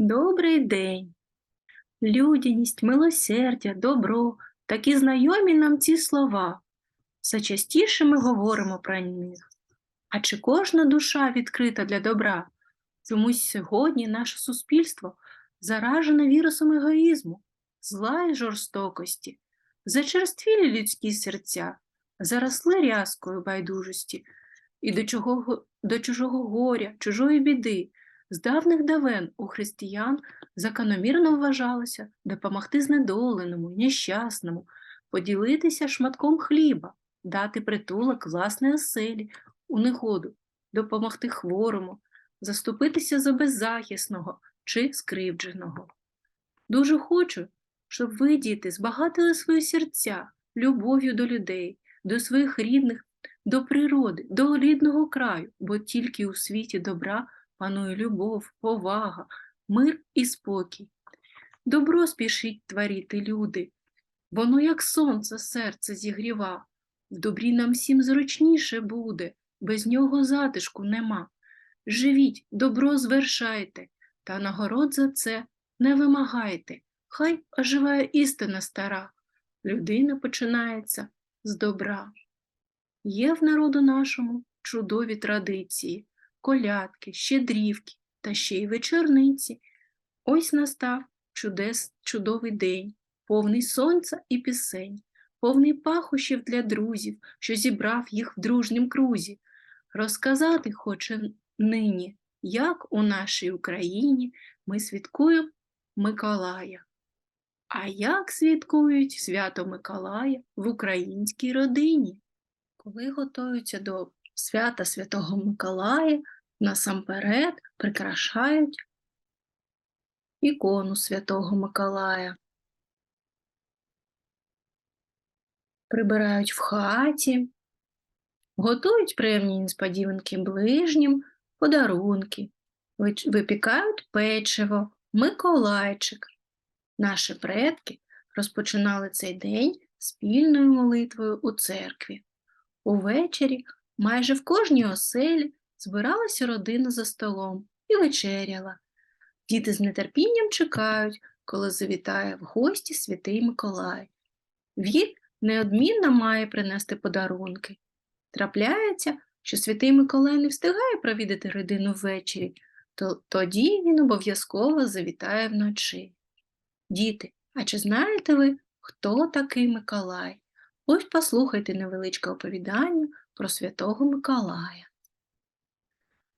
Добрий день. Людяність, милосердя, добро – такі знайомі нам ці слова. Все частіше ми говоримо про них. А чи кожна душа відкрита для добра? Чомусь сьогодні наше суспільство заражене вірусом егоїзму, зла і жорстокості, зачерствілі людські серця, заросли рязкою байдужості і до, чого, до чужого горя, чужої біди. З давних давен у християн закономірно вважалося допомогти знедоленому, нещасному, поділитися шматком хліба, дати притулок власної оселі, у негоду, допомогти хворому, заступитися за беззахисного чи скривдженого. Дуже хочу, щоб ви, діти, збагатили свої серця любов'ю до людей, до своїх рідних, до природи, до рідного краю, бо тільки у світі добра панує любов, повага, мир і спокій. Добро спішіть творіти, люди, воно, як сонце, серце зігріва. В добрі нам всім зручніше буде, без нього затишку нема. Живіть, добро звершайте, та нагород за це не вимагайте. Хай оживає істина стара. Людина починається з добра. Є в народу нашому чудові традиції колядки, щедрівки та ще й вечорниці. Ось настав чудес, чудовий день, повний сонця і пісень, повний пахощів для друзів, що зібрав їх в дружнім крузі. Розказати хоче нині, як у нашій Україні ми святкуємо Миколая. А як святкують свято Миколая в українській родині? Коли готуються до свята Святого Миколая, насамперед прикрашають ікону Святого Миколая. Прибирають в хаті, готують приємні несподіванки ближнім, подарунки, випікають печиво, Миколайчик. Наші предки розпочинали цей день спільною молитвою у церкві. Увечері майже в кожній оселі збиралася родина за столом і вечеряла. Діти з нетерпінням чекають, коли завітає в гості святий Миколай. Він неодмінно має принести подарунки. Трапляється, що святий Миколай не встигає провідати родину ввечері, то тоді він обов'язково завітає вночі. Діти, а чи знаєте ви, хто такий Миколай? Ось послухайте невеличке оповідання про святого Миколая.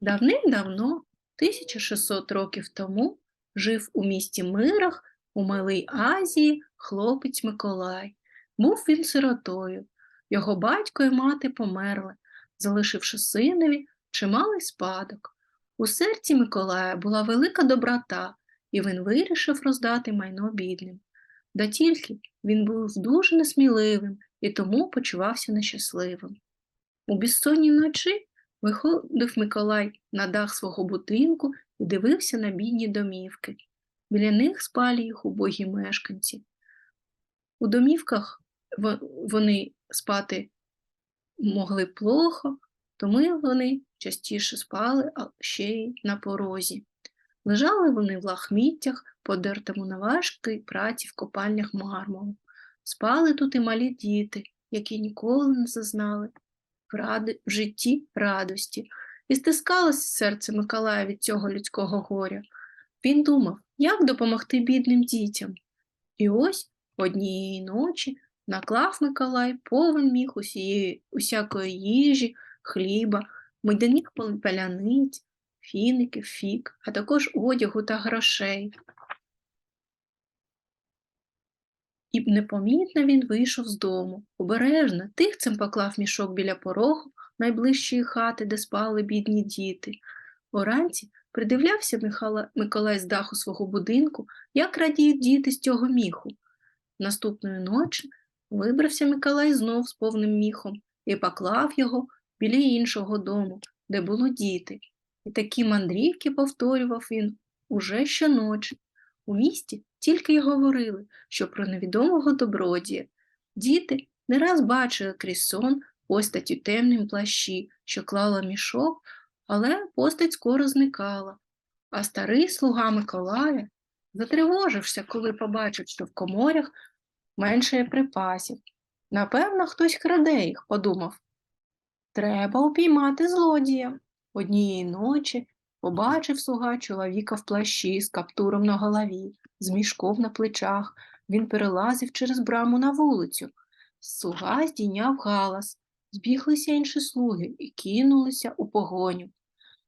Давним-давно, 1600 років тому, жив у місті Мирах у Малій Азії хлопець Миколай. Був він сиротою. Його батько і мати померли, залишивши синові чималий спадок. У серці Миколая була велика доброта, і він вирішив роздати майно бідним. Да тільки він був дуже несміливим і тому почувався нещасливим. У безсонні вночі виходив Миколай на дах свого будинку і дивився на бідні домівки. Біля них спали їх убогі мешканці. У домівках вони спати могли плохо, тому вони частіше спали а ще й на порозі. Лежали вони в лахміттях, подертому на важкій праці в копальнях мармуру. Спали тут і малі діти, які ніколи не зазнали в, житті радості, і стискалося серце Миколая від цього людського горя. Він думав, як допомогти бідним дітям. І ось однієї ночі наклав Миколай повен міг усієї, усякої їжі, хліба, медяних паляниць, фіників, фік, а також одягу та грошей. І непомітно він вийшов з дому. Обережно, тихцем поклав мішок біля порогу найближчої хати, де спали бідні діти. Уранці придивлявся Михала, Миколай з даху свого будинку, як радіють діти з цього міху. Наступної ночі вибрався Миколай знов з повним міхом і поклав його біля іншого дому, де було діти. І такі мандрівки повторював він уже щоночі. У місті тільки й говорили, що про невідомого добродія. Діти не раз бачили крізь сон постать у темнім плащі, що клала мішок, але постать скоро зникала. А старий слуга Миколая затривожився, коли побачив, що в коморях менше припасів. Напевно, хтось краде їх, подумав. Треба упіймати злодія. Однієї ночі побачив слуга чоловіка в плащі з каптуром на голові, з мішком на плечах. Він перелазив через браму на вулицю. Слуга здійняв галас. Збіглися інші слуги і кинулися у погоню.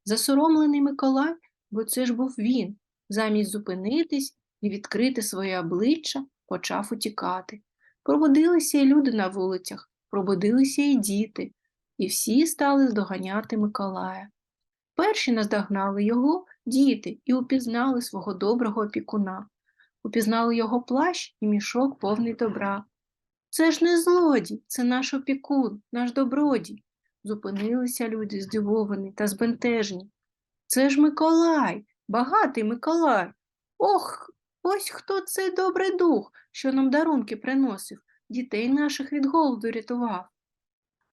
Засоромлений Миколай, бо це ж був він, замість зупинитись і відкрити своє обличчя, почав утікати. Пробудилися і люди на вулицях, пробудилися і діти, і всі стали здоганяти Миколая. Перші наздогнали його діти і упізнали свого доброго опікуна, упізнали його плащ і мішок повний добра. Це ж не злодій, це наш опікун, наш добродій. Зупинилися люди, здивовані та збентежені. Це ж Миколай, багатий Миколай. Ох, ось хто цей добрий дух, що нам дарунки приносив, дітей наших від голоду рятував.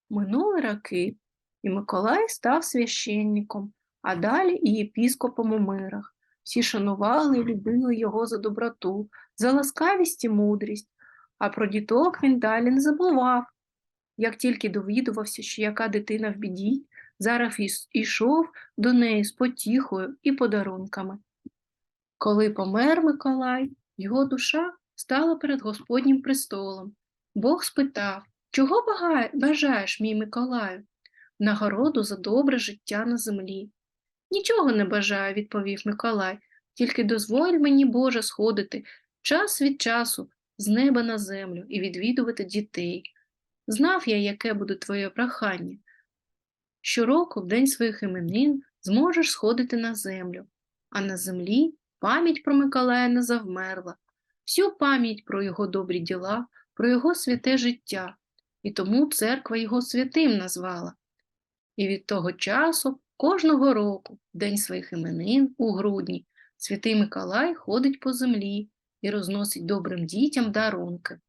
Минули роки, і Миколай став священником, а далі і єпіскопом у мирах. Всі шанували і любили його за доброту, за ласкавість і мудрість, а про діток він далі не забував. Як тільки довідувався, що яка дитина в біді, зараз ішов до неї з потіхою і подарунками. Коли помер Миколай, його душа стала перед Господнім престолом. Бог спитав, чого бажаєш, мій Миколаю? Нагороду за добре життя на землі. Нічого не бажаю, відповів Миколай, тільки дозволь мені, Боже, сходити час від часу з неба на землю і відвідувати дітей. Знав я, яке буде твоє прохання. Щороку, в день своїх іменин, зможеш сходити на землю, а на землі пам'ять про Миколая не завмерла, всю пам'ять про його добрі діла, про його святе життя, і тому церква його святим назвала. І від того часу кожного року, в день своїх іменин у грудні, святий Миколай ходить по землі і розносить добрим дітям дарунки.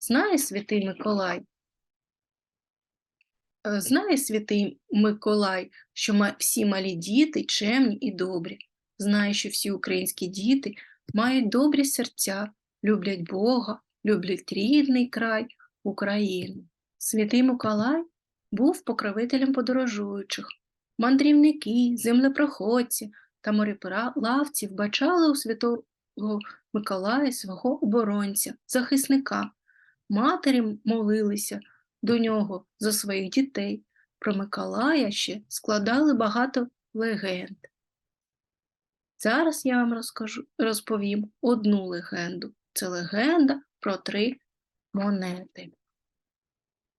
Знає святий Миколай, Е, Знає святий Миколай, що всі малі діти чемні і добрі. Знає, що всі українські діти мають добрі серця, люблять Бога, люблять рідний край, Україну. Святий Миколай був покровителем подорожуючих. Мандрівники, землепроходці та мореплавці вбачали у святого Миколая свого оборонця, захисника. Матері молилися до нього за своїх дітей. Про Миколая ще складали багато легенд. Зараз я вам розкажу, розповім одну легенду. Це легенда про три монети.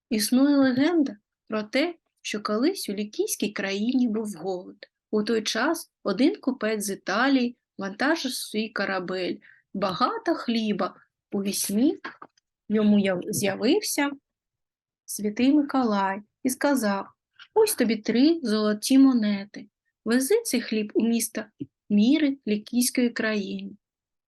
Існує легенда про те, що колись у лікійській країні був голод. У той час один купець з Італії вантажив свій корабель, багато хліба. У вісні йому з'явився святий Миколай і сказав: Ось тобі три золоті монети. Вези цей хліб у місто Міри Лікійської країни.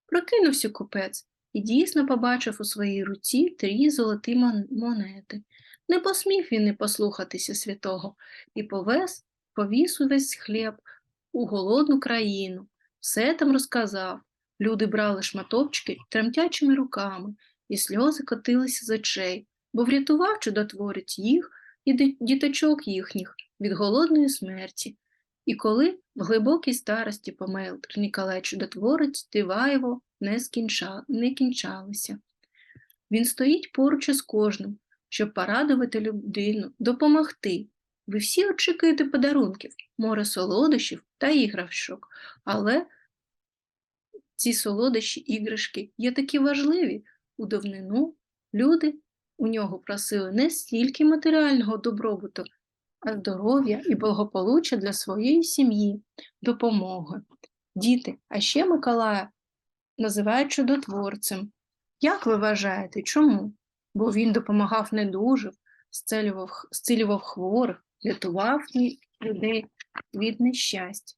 Прокинувся купець і дійсно побачив у своїй руці три золоті монети. Не посмів він не послухатися святого і повез, повіз увесь хліб у голодну країну. Все там розказав. Люди брали шматочки тремтячими руками, і сльози котилися з очей, бо врятував чудотворець їх і діточок їхніх від голодної смерті. І коли в глибокій старості помер Ніколай чудотворець, дива його не, скінча... не кінчалися. Він стоїть поруч із кожним, щоб порадувати людину, допомогти. Ви всі очікуєте подарунків, море солодощів та іграшок, але ці солодощі іграшки є такі важливі. У давнину люди у нього просили не стільки матеріального добробуту, а здоров'я і благополуччя для своєї сім'ї, допомоги. Діти, а ще Миколая називають чудотворцем. Як ви вважаєте, чому? Бо він допомагав недужим, зцілював, зцілював хворих, рятував людей від нещастя.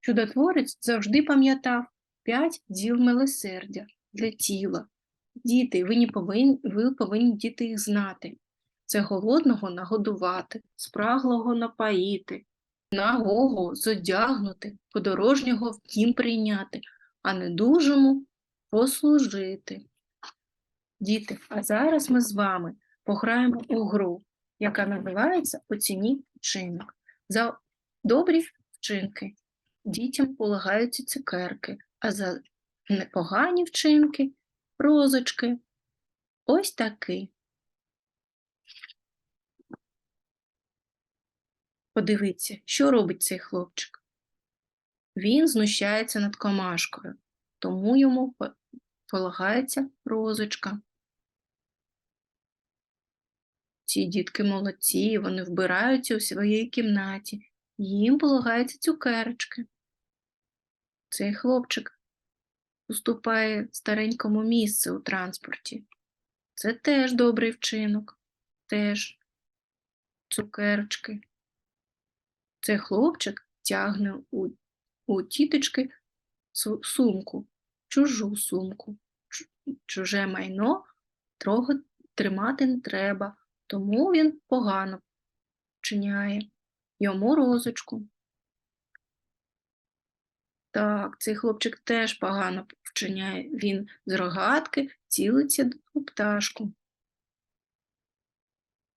Чудотворець завжди пам'ятав п'ять діл милосердя для тіла. Діти, ви, не повинні, ви повинні діти їх знати. Це голодного нагодувати, спраглого напоїти, нагого зодягнути, подорожнього в дім прийняти, а недужому послужити. Діти, а зараз ми з вами пограємо у гру, яка називається Оцініть вчинок. За добрі вчинки дітям полагаються цукерки, а за непогані вчинки розочки. Ось такий. Подивіться, що робить цей хлопчик. Він знущається над комашкою, тому йому полагається розочка. Ці дітки молодці, вони вбираються у своїй кімнаті, їм полагаються цукерочки. Цей хлопчик уступає старенькому місце у транспорті. Це теж добрий вчинок, теж цукерочки. Цей хлопчик тягне у, у тіточки сумку, чужу сумку. Чуже майно трохи тримати не треба, тому він погано вчиняє. Йому розочку. Так, цей хлопчик теж погано вчиняє. Він з рогатки цілиться у пташку.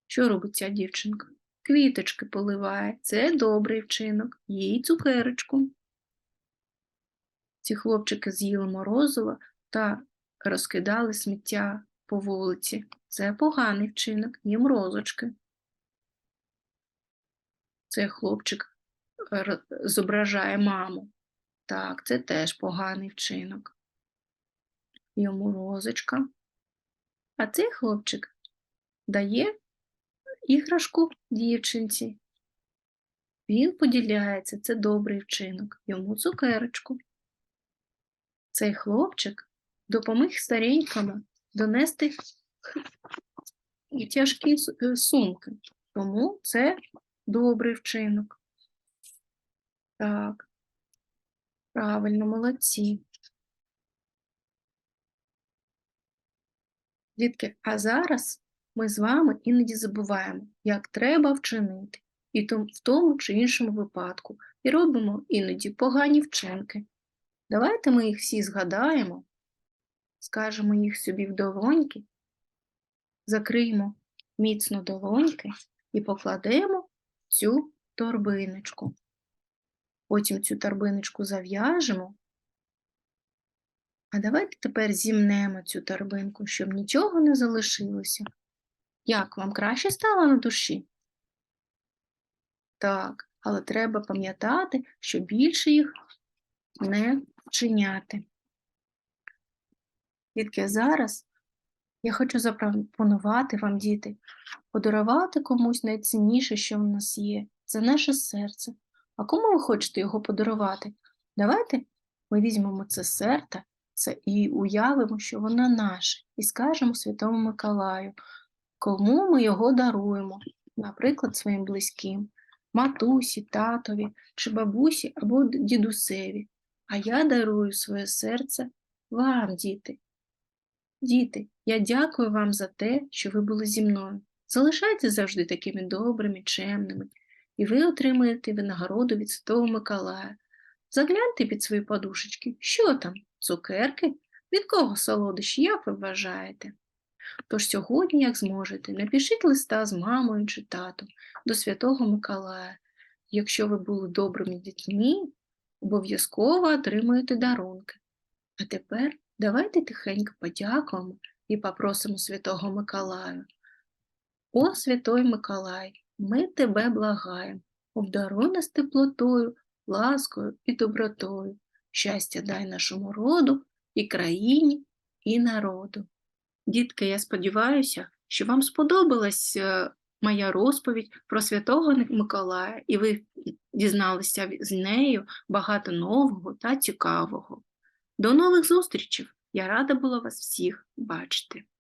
Що робить ця дівчинка? Квіточки поливає. Це добрий вчинок. Їй цукерочку. Ці хлопчики з'їли морозиво та розкидали сміття по вулиці. Це поганий вчинок, їм розочки. Цей хлопчик зображає маму. Так, це теж поганий вчинок. Йому розочка. А цей хлопчик дає іграшку дівчинці. Він поділяється, це добрий вчинок, йому цукерочку. Цей хлопчик допоміг старенькому донести тяжкі е, сумки, тому це добрий вчинок. Так, правильно, молодці. Дітки, а зараз ми з вами іноді забуваємо, як треба вчинити, і в тому чи іншому випадку, і робимо іноді погані вчинки. Давайте ми їх всі згадаємо, скажемо їх собі в долоньки, закриємо міцно долоньки і покладемо цю торбиночку. Потім цю торбиночку зав'яжемо. А давайте тепер зімнемо цю торбинку, щоб нічого не залишилося. Як вам краще стало на душі? Так, але треба пам'ятати, що більше їх не вчиняти. Дітки, зараз я хочу запропонувати вам, діти, подарувати комусь найцінніше, що в нас є. Це наше серце. А кому ви хочете його подарувати? Давайте ми візьмемо це серце це і уявимо, що воно наше, і скажемо Святому Миколаю, кому ми його даруємо, наприклад, своїм близьким, матусі, татові чи бабусі або дідусеві. А я дарую своє серце вам, діти. Діти, я дякую вам за те, що ви були зі мною. Залишайтеся завжди такими добрими, чемними, і ви отримаєте винагороду від Святого Миколая. Загляньте під свої подушечки, що там, цукерки? Від кого солодощі, як ви вважаєте? Тож сьогодні, як зможете, напишіть листа з мамою чи татом до Святого Миколая. Якщо ви були добрими дітьми, обов'язково отримуєте дарунки. А тепер давайте тихенько подякуємо і попросимо Святого Миколая. О, Святой Миколай, ми тебе благаємо, обдаруй нас теплотою, ласкою і добротою. Щастя дай нашому роду і країні, і народу. Дітки, я сподіваюся, що вам сподобалась е, моя розповідь про Святого Миколая, і ви дізналися з нею багато нового та цікавого. До нових зустрічей! Я рада була вас всіх бачити.